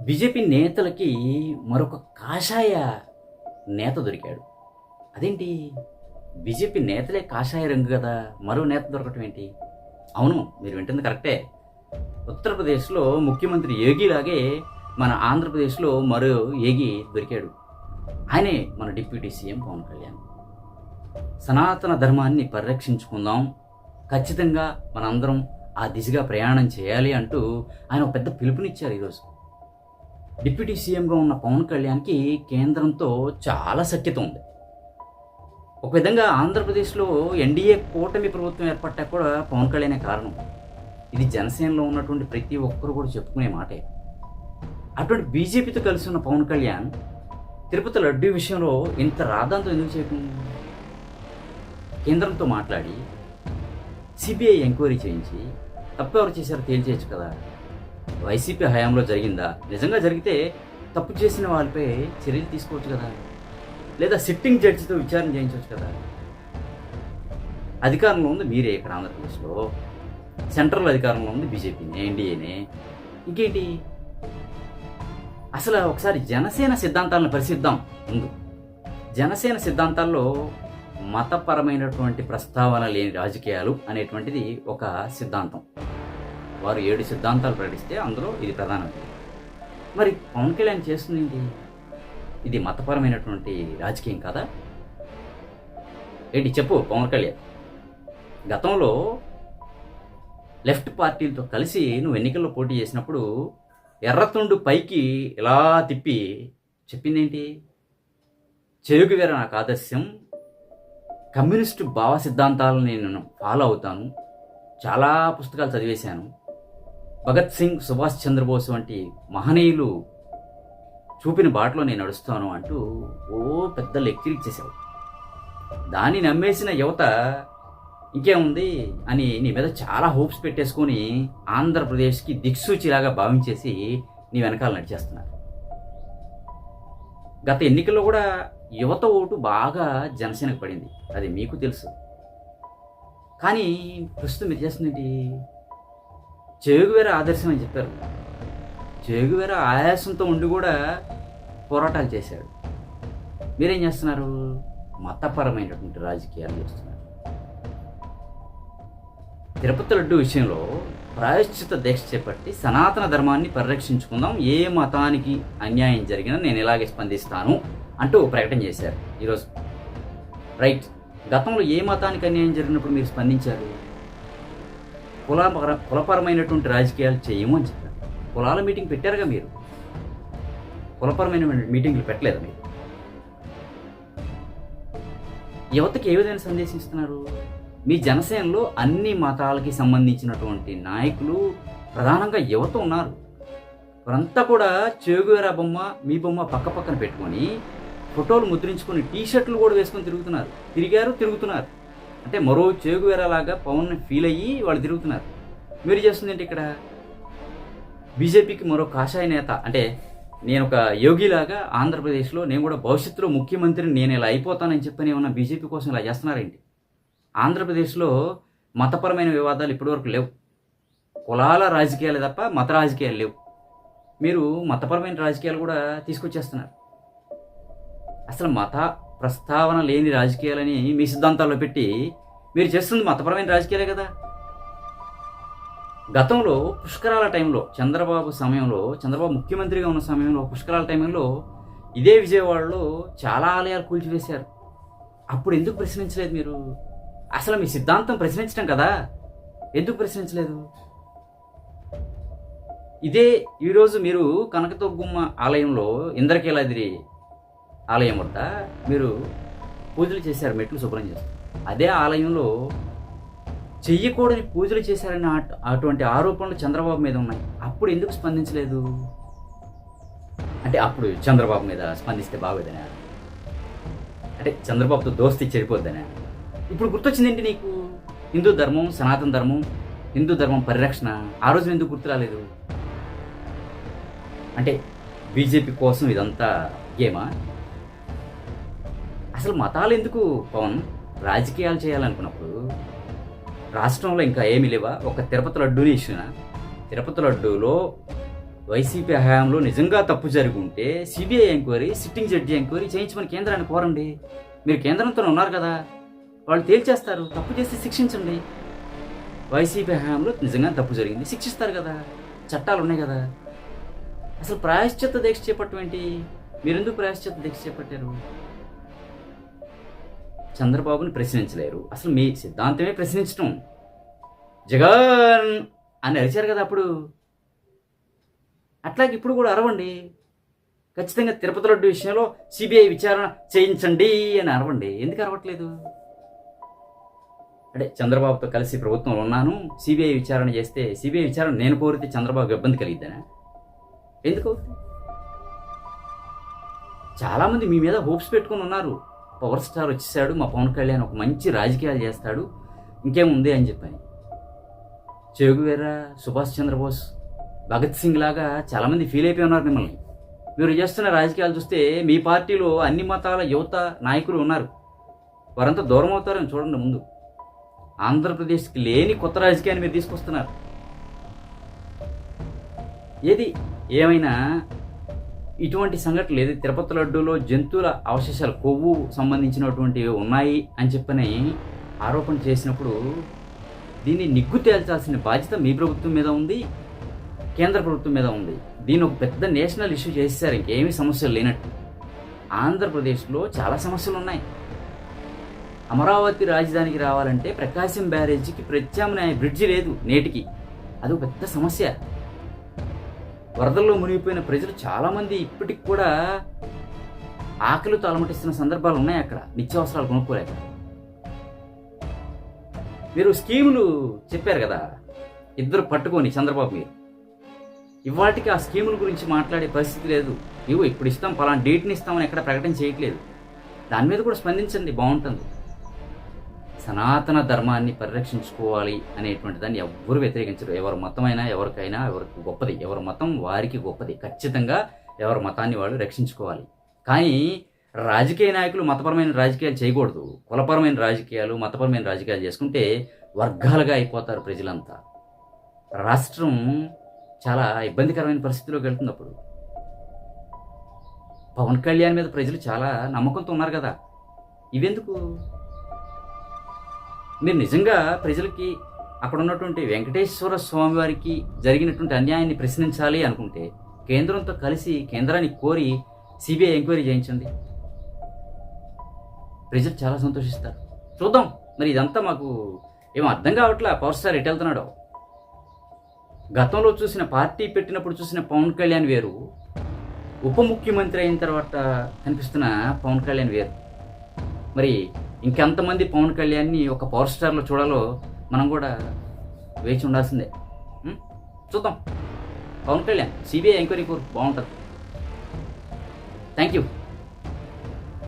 BJP నేతలకి మరొక కాషాయ నేత దొరికాడు. అదేంటి? బీజేపీ నేతలే కాషాయ రంగు కదా మరో నేత దొరకటం ఏంటి? అవును మీరు వింటుంది కరెక్టే. ఉత్తరప్రదేశ్లో ముఖ్యమంత్రి యోగిలాగే మన ఆంధ్రప్రదేశ్లో మరో ఏగి దొరికాడు. ఆయనే మన డిప్యూటీ సీఎం పవన్ కళ్యాణ్. సనాతన ధర్మాన్ని పరిరక్షించుకుందాం ఖచ్చితంగా మనందరం ఆ దిశగా ప్రయాణం చేయాలి అంటూ ఆయన ఒక పెద్ద పిలుపునిచ్చారు ఈరోజు. డిప్యూటీ సీఎంగా ఉన్న పవన్ కళ్యాణ్కి కేంద్రంతో చాలా సఖ్యత ఉంది. ఒక విధంగా ఆంధ్రప్రదేశ్లో ఎన్డీఏ కూటమి ప్రభుత్వం ఏర్పడ్డా కూడా పవన్ కళ్యాణే కారణం. ఇది జనసేనలో ఉన్నటువంటి ప్రతి ఒక్కరు కూడా చెప్పుకునే మాటే. అటువంటి బీజేపీతో కలిసి ఉన్న పవన్ కళ్యాణ్ తిరుపతి లడ్డూ విషయంలో ఇంత రాద్ధాంతం ఎందుకు చేయకుండా కేంద్రంతో మాట్లాడి సిబిఐ ఎంక్వైరీ చేయించి తప్పెవరు చేశారో తేల్చేయచ్చు కదా. వైసీపీ హయాంలో జరిగిందా? నిజంగా జరిగితే తప్పు చేసిన వాళ్ళపై చర్యలు తీసుకోవచ్చు కదా? లేదా సిట్టింగ్ జడ్జితో విచారణ చేయించవచ్చు కదా? అధికారంలో ఉంది మీరే ఇక్కడ ఆంధ్రప్రదేశ్లో. సెంట్రల్ అధికారంలో ఉంది బీజేపీనే ఎన్డీఏనే. ఇంకేంటి? అసలు ఒకసారి జనసేన సిద్ధాంతాలను పరిశీలిద్దాం ముందు. జనసేన సిద్ధాంతాల్లో మతపరమైనటువంటి ప్రస్తావన లేని రాజకీయాలు అనేటువంటిది ఒక సిద్ధాంతం. వారు ఏడు సిద్ధాంతాలు ప్రకటిస్తే అందులో ఇది ప్రధానమైనది మరి పవన్ కళ్యాణ్ చేస్తుంది ఏంటి? ఇది మతపరమైనటువంటి రాజకీయం కాదా? ఏంటి చెప్పు పవన్ కళ్యాణ్. గతంలో లెఫ్ట్ పార్టీలతో కలిసి నువ్వు ఎన్నికల్లో పోటీ చేసినప్పుడు ఎర్రతుండు పైకి ఇలా తిప్పి చెప్పిందేంటి? చెరుకు వేర నాకు ఆదర్శం. కమ్యూనిస్టు భావ సిద్ధాంతాలను నేను ఫాలో అవుతాను. చాలా పుస్తకాలు చదివేశాను. భగత్ సింగ్ సుభాష్ చంద్రబోస్ వంటి మహనీయులు చూపిన బాటలో నేను నడుస్తాను అంటూ ఓ పెద్ద లెక్కిరిచ్చేసావు దాన్ని నమ్మేసిన యువత ఇంకేముంది అని నీ మీద చాలా హోప్స్ పెట్టేసుకొని ఆంధ్రప్రదేశ్కి దిక్సూచిలాగా భావించేసి నీ వెనకాల నడిచేస్తున్నారు. గత ఎన్నికల్లో కూడా యువత ఓటు బాగా జనసేనకు పడింది. అది మీకు తెలుసు. కానీ ప్రస్తుతం మీరు చేస్తుంది చేగువేర ఆదర్శం అని చెప్పారు. చేగువేర ఆయాసంతో ఉండి కూడా పోరాటాలు చేశాడు. మీరేం చేస్తున్నారు? మతపరమైనటువంటి రాజకీయాలు చేస్తున్నారు. తిరుపతి లడ్డు విషయంలో ప్రాయశ్చిత దీక్ష చేపట్టి సనాతన ధర్మాన్ని పరిరక్షించుకుందాం. ఏ మతానికి అన్యాయం జరిగినా నేను ఇలాగే స్పందిస్తాను అంటూ ప్రకటన చేశారు. ఈరోజు రైట్. గతంలో ఏ మతానికి అన్యాయం జరిగినప్పుడు మీరు స్పందించారు? కులపర కులపరమైనటువంటి రాజకీయాలు చేయము అని చెప్పారు. కులాల మీటింగ్ పెట్టారుగా మీరు? కులపరమైన మీటింగ్లు పెట్టలేదు మీరు? యువతకి ఏ విధంగా సందేశం ఇస్తున్నారు? మీ జనసేనలో అన్ని మతాలకి సంబంధించినటువంటి నాయకులు ప్రధానంగా యువత ఉన్నారు. వారంతా కూడా చేగువేరా బొమ్మ మీ బొమ్మ పక్క పక్కన పెట్టుకొని ఫోటోలు ముద్రించుకొని టీ షర్ట్లు కూడా వేసుకొని తిరుగుతున్నారు. తిరిగారు తిరుగుతున్నారు. అంటే మరో చేగువేరా లాగా పవన్ ఫీల్ అయ్యి వాళ్ళు తిరుగుతున్నారు. మీరు చేస్తుంది ఏంటి ఇక్కడ? బీజేపీకి మరో కాషాయ నేత అంటే నేను ఒక యోగిలాగా ఆంధ్రప్రదేశ్లో నేను కూడా భవిష్యత్తులో ముఖ్యమంత్రిని నేను ఇలా అయిపోతానని చెప్పని ఏమన్నా బీజేపీ కోసం ఇలా చేస్తున్నారేంటి ఆంధ్రప్రదేశ్లో మతపరమైన వివాదాలు ఇప్పటివరకు లేవు. కులాల రాజకీయాలు తప్ప మత రాజకీయాలు లేవు. మీరు మతపరమైన రాజకీయాలు కూడా తీసుకొచ్చేస్తున్నారు. అసలు మత ప్రస్తావన లేని రాజకీయాలని మీ సిద్ధాంతాల్లో పెట్టి మీరు చేస్తుంది మతపరమైన రాజకీయాలే కదా. గతంలో పుష్కరాల టైంలో చంద్రబాబు సమయంలో చంద్రబాబు ముఖ్యమంత్రిగా ఉన్న సమయంలో పుష్కరాల టైంలో ఇదే విజయవాడలో చాలా ఆలయాలు కూల్చివేశారు. అప్పుడు ఎందుకు ప్రశ్నించలేదు మీరు? అసలు మీ సిద్ధాంతం ప్రశ్నించడం కదా. ఎందుకు ప్రశ్నించలేదు? ఇదే ఈరోజు మీరు కనకదుర్గమ్మ ఆలయంలో ఇంద్రకీలాద్రి ఆలయం వద్ద మీరు పూజలు చేశారు మెట్లు శుభ్రం చేస్తారు అదే ఆలయంలో చెయ్యకూడని పూజలు చేశారని అటువంటి ఆరోపణలు చంద్రబాబు మీద ఉన్నాయి. అప్పుడు ఎందుకు స్పందించలేదు? అంటే అప్పుడు చంద్రబాబు మీద స్పందిస్తే బాగోదని అంటే చంద్రబాబుతో దోస్తి చెడిపోద్దని ఇప్పుడు గుర్తొచ్చిందేంటి నీకు? హిందూ ధర్మం సనాతన ధర్మం హిందూ ధర్మం పరిరక్షణ ఆ రోజున ఎందుకు గుర్తు రాలేదు? అంటే బీజేపీ కోసం ఇదంతా గేమా? అసలు మతాలు ఎందుకు? పవన్ రాజకీయాలు చేయాలనుకున్నప్పుడు రాష్ట్రంలో ఇంకా ఏమీ లేవా? ఒక తిరుపతి లడ్డూని ఇచ్చిన తిరుపతి లడ్డూలో వైసీపీ హయాంలో నిజంగా తప్పు జరుగుంటే CBI enquiry sitting judge enquiry చేయించమని కేంద్రాన్ని కోరండి. మీరు కేంద్రంతో ఉన్నారు కదా. వాళ్ళు తేల్చేస్తారు. తప్పు చేస్తే శిక్షించండి. వైసీపీ హయాంలో నిజంగా తప్పు జరిగింది. శిక్షిస్తారు కదా. చట్టాలు ఉన్నాయి కదా. అసలు ప్రాయశ్చిత్త దీక్ష చేపట్టం ఏంటి? మీరెందుకు ప్రాయశ్చిత్త దీక్ష చేపట్టారు? చంద్రబాబుని ప్రశ్నించలేరు. అసలు మీ సిద్ధాంతమే ప్రశ్నించటం. జగన్ అని అరిచారు కదా అప్పుడు. అట్లాగే ఇప్పుడు కూడా అరవండి. ఖచ్చితంగా తిరుపతి రెడ్డి విషయంలో సిబిఐ విచారణ చేయించండి అని అరవండి. ఎందుకు అరవట్లేదు? అంటే చంద్రబాబుతో కలిసి ప్రభుత్వంలో ఉన్నాను. సిబిఐ విచారణ చేస్తే సిబిఐ విచారణ నేను కోరితే చంద్రబాబు ఇబ్బంది కలిగిద్దనా? ఎందుకు? చాలామంది మీ మీద హోప్స్ పెట్టుకుని ఉన్నారు. పవర్ స్టార్ వచ్చేసాడు మా పవన్ కళ్యాణ్ ఒక మంచి రాజకీయాలు చేస్తాడు ఇంకేముంది అని చెప్పాను. చెగువేరా సుభాష్ చంద్రబోస్ భగత్ సింగ్ లాగా చాలామంది ఫీల్ అయిపోయి ఉన్నారు మిమ్మల్ని. మీరు చేస్తున్న రాజకీయాలు చూస్తే మీ పార్టీలో అన్ని మతాల యువత నాయకులు ఉన్నారు. వారంతా దూరం అవుతారని చూడండి ముందు. ఆంధ్రప్రదేశ్కి లేని కొత్త రాజకీయాన్ని మీరు తీసుకొస్తున్నారు. ఏది? ఏమైనా ఇటువంటి సంఘటనలు ఏది తిరుపతి లడ్డూలో జంతువుల అవశేషాలు కొవ్వు సంబంధించినటువంటివి ఉన్నాయి అని చెప్పని ఆరోపణ చేసినప్పుడు దీన్ని నిగ్గు తేల్చాల్సిన బాధ్యత మీ ప్రభుత్వం మీద ఉంది కేంద్ర ప్రభుత్వం మీద ఉంది. దీన్ని ఒక పెద్ద నేషనల్ ఇష్యూ చేసేసారు ఇంకేమీ సమస్యలు లేనట్టు. ఆంధ్రప్రదేశ్లో చాలా సమస్యలు ఉన్నాయి. అమరావతి రాజధానికి రావాలంటే ప్రకాశం బ్యారేజీకి ప్రత్యామ్నాయ బ్రిడ్జి లేదు నేటికి. అది ఒక పెద్ద సమస్య. వరదల్లో మునిగిపోయిన ప్రజలు చాలామంది ఇప్పటికి కూడా ఆకలితో అలమటిస్తున్న సందర్భాలు ఉన్నాయి అక్కడ. నిత్యావసరాలు కొనుక్కోలేక. మీరు స్కీములు చెప్పారు కదా ఇద్దరు పట్టుకొని చంద్రబాబు మీరు. ఇవాటికి ఆ స్కీముల గురించి మాట్లాడే పరిస్థితి లేదు. ఇవి ఇప్పుడు ఇస్తాం పలానా డేట్ని ఇస్తామని ఎక్కడ ప్రకటన చేయట్లేదు. దాని మీద కూడా స్పందించండి బాగుంటుంది. సనాతన ధర్మాన్ని పరిరక్షించుకోవాలి అనేటువంటి దాన్ని ఎవ్వరు వ్యతిరేకించరు. ఎవరి మతమైనా ఎవరికైనా ఎవరికి గొప్పది. ఎవరి మతం వారికి గొప్పది. ఖచ్చితంగా ఎవరి మతాన్ని వాళ్ళు రక్షించుకోవాలి. కానీ రాజకీయ నాయకులు మతపరమైన రాజకీయాలు చేయకూడదు. కులపరమైన రాజకీయాలు మతపరమైన రాజకీయాలు చేసుకుంటే వర్గాలుగా అయిపోతారు ప్రజలంతా. రాష్ట్రం చాలా ఇబ్బందికరమైన పరిస్థితిలోకి వెళ్తుంది అప్పుడు. పవన్ కళ్యాణ్ మీద ప్రజలు చాలా నమ్మకంతో ఉన్నారు కదా. ఇవెందుకు? మీరు నిజంగా ప్రజలకి అక్కడ ఉన్నటువంటి వెంకటేశ్వర స్వామి వారికి జరిగినటువంటి అన్యాయాన్ని ప్రశ్నించాలి అనుకుంటే కేంద్రంతో కలిసి కేంద్రాన్ని కోరి సిబిఐ ఎంక్వైరీ చేయించండి. ప్రజలు చాలా సంతోషిస్తారు. చూద్దాం. మరి ఇదంతా మాకు ఏం అర్థం కావట్లే? పవర్ స్టార్ ఎటు వెళ్తున్నాడో? గతంలో చూసిన పార్టీ పెట్టినప్పుడు చూసిన పవన్ కళ్యాణ్ వేరు. ఉప ముఖ్యమంత్రి అయిన తర్వాత కనిపిస్తున్న పవన్ కళ్యాణ్ వేరు. మరి ఇంకెంతమంది పవన్ కళ్యాణ్ని ఒక పవర్ స్టార్లో చూడాలో మనం కూడా వేచి ఉండాల్సిందే. చూద్దాం. పవన్ కళ్యాణ్ సిబిఐ ఎంక్వైరీ కోరు. బాగుంటుంది. Thank you